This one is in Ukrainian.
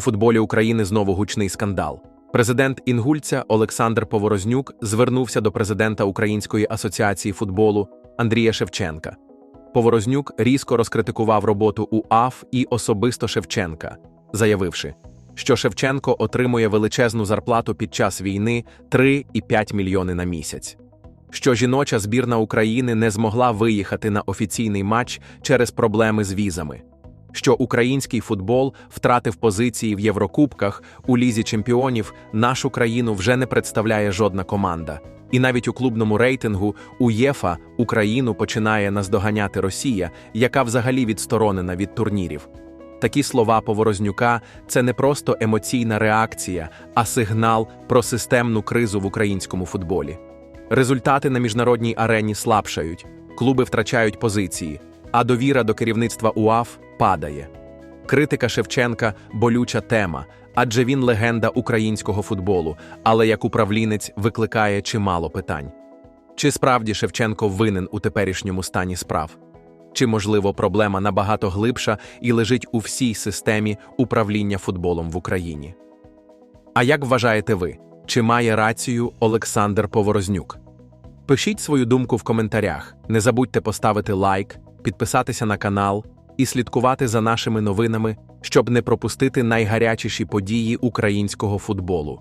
У футболі України знову гучний скандал. Президент Інгульця Олександр Поворознюк звернувся до президента Української асоціації футболу Андрія Шевченка. Поворознюк різко розкритикував роботу УАФ і особисто Шевченка, заявивши, що Шевченко отримує величезну зарплату під час війни 3,5 мільйони на місяць. Що жіноча збірна України не змогла виїхати на офіційний матч через проблеми з візами що український футбол втратив позиції в Єврокубках у лізі чемпіонів, нашу країну вже не представляє жодна команда. І навіть у клубному рейтингу УЄФА Україну починає наздоганяти Росія, яка взагалі відсторонена від турнірів. Такі слова Поворознюка це не просто емоційна реакція, а сигнал про системну кризу в українському футболі. Результати на міжнародній арені слабшають, клуби втрачають позиції, а довіра до керівництва УАФ падає. Критика Шевченка болюча тема, адже він легенда українського футболу, але як управлінець викликає чимало питань. Чи справді Шевченко винен у теперішньому стані справ? Чи, можливо, проблема набагато глибша і лежить у всій системі управління футболом в Україні? А як вважаєте ви, чи має рацію Олександр Поворознюк? Пишіть свою думку в коментарях. Не забудьте поставити лайк, підписатися на канал і слідкувати за нашими новинами, щоб не пропустити найгарячіші події українського футболу.